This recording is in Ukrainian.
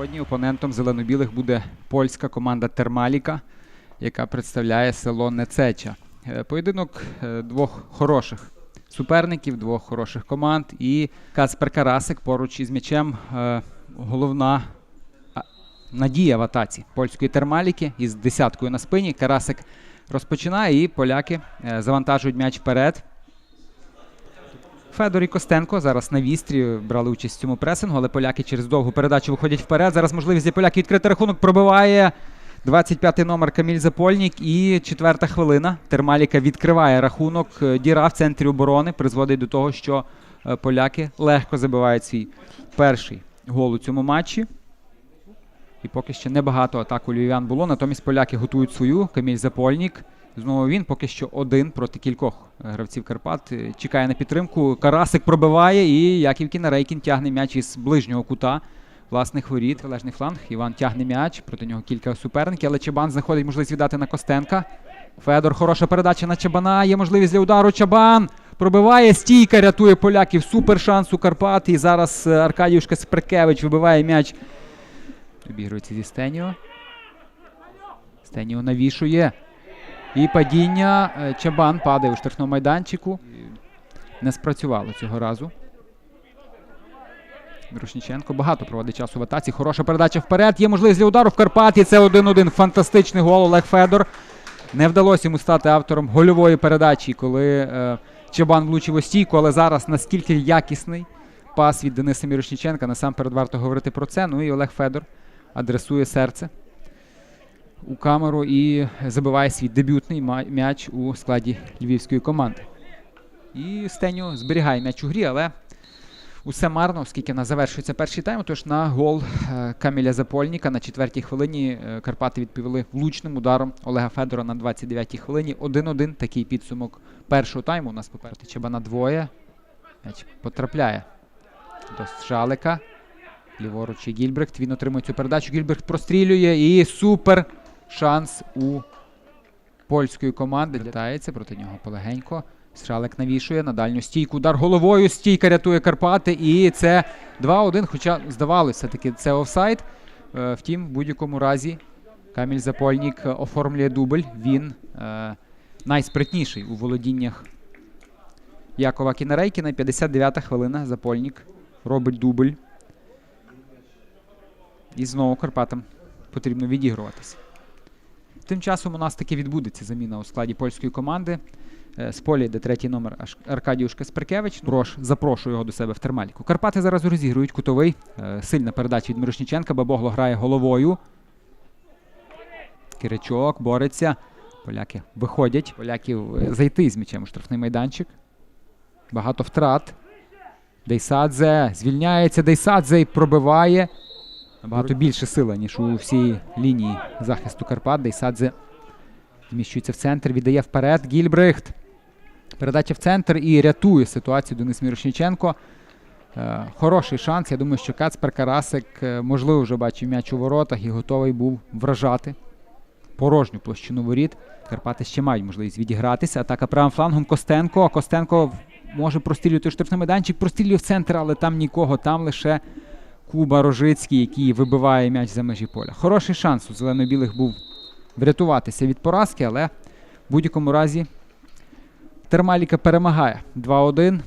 Сьогодні опонентом зелено-білих буде польська команда Термаліка, яка представляє село Нецеча. Е, Поєдинок е, двох хороших суперників, двох хороших команд. І Кацпер Карасик поруч із м'ячем е, головна надія в атаці польської термаліки із десяткою на спині. Карасик розпочинає, і поляки завантажують м'яч вперед. Федор і Костенко зараз на вістрі брали участь в цьому пресингу, але поляки через довгу передачу виходять вперед. Зараз можливість для поляків відкрити рахунок пробиває 25-й номер Каміль Запольнік. І четверта хвилина. Термаліка відкриває рахунок. Е, Діра в центрі оборони призводить до того, що е, поляки легко забивають свій перший гол у цьому матчі. І поки ще небагато атак у львів'ян було. Натомість поляки готують свою. Каміль Запольнік. Знову він поки що один проти кількох гравців Карпат. Е, Чекає на підтримку. Карасик пробиває і Яків Кінарейкін тягне м'яч із ближнього кута власних воріт. Лежний фланг. Іван тягне м'яч. Проти нього кілька суперників. Але Чабан знаходить можливість віддати на Костенка. Федор, хороша передача на Чабана. Є можливість для удару. Чабан пробиває. Стійка рятує поляків. Супер шанс у Карпат. І зараз е, Аркадіюшка Сприкевич вибиває м'яч. Обігрується зі Стеніо. Стеніо навішує. І падіння. Е, Чабан падає у штрафному майданчику. Не спрацювало цього разу. Друшніченко багато проводить часу в атаці. Хороша передача вперед. Є можливість для удару в Карпаті. Це 1-1. Фантастичний гол Олег Федор. Не вдалося йому стати автором гольової передачі, коли е, Чабан влучив у стійку, але зараз наскільки якісний пас від Дениса Мірошніченка. Насамперед варто говорити про це. Ну і Олег Федор адресує серце у камеру і забиває свій дебютний м'яч у складі львівської команди. І Стеню зберігає м'яч у грі, але усе марно, оскільки на завершується перший тайм. Тож на гол е, Каміля Запольніка на четвертій хвилині е, Карпати відповіли влучним ударом Олега Федора на 29-й хвилині. 1-1 такий підсумок першого тайму. У нас попереду Чабана двоє. М'яч потрапляє до Шалика. Ліворуч є Гільбрехт. Він отримує цю передачу. Гільбрехт прострілює і супер шанс у польської команди. Літається проти нього полегенько. Шалик навішує на дальню стійку. Удар головою. Стійка рятує Карпати. І це 2-1. Хоча здавалося таки це офсайд. Е, Втім, в будь-якому разі Каміль Запольнік оформлює дубль. Він е, найспритніший у володіннях Якова Кінарейкіна. 59-та хвилина. Запольнік робить дубль. І знову Карпатам потрібно відігруватися. Тим часом у нас таки відбудеться заміна у складі польської команди. Е, З поля йде третій номер Аркадіуш Касперкевич. Прош, запрошую його до себе в термаліку. Карпати зараз розігрують кутовий. Е, Сильна передача від Мирошніченка. Бабогло грає головою. Киричок бореться. Поляки виходять. Поляків е, зайти з м'ячем у штрафний майданчик. Багато втрат. Дейсадзе звільняється. Дейсадзе і пробиває. Набагато більше сила, ніж у всій лінії захисту Карпат. Дейсадзе зміщується в центр, віддає вперед. Гільбрехт. Передача в центр і рятує ситуацію Денис Мірошніченко. Е, хороший шанс. Я думаю, що Кацпер Карасик, е, можливо, вже бачив м'яч у воротах і готовий був вражати порожню площину воріт. Карпати ще мають можливість відігратися. Атака правим флангом Костенко. Костенко може прострілювати штрафний майданчик, прострілює в центр, але там нікого, там лише Куба Рожицький, який вибиває м'яч за межі поля. Хороший шанс у зелено-білих був врятуватися від поразки, але в будь-якому разі Термаліка перемагає 2-1.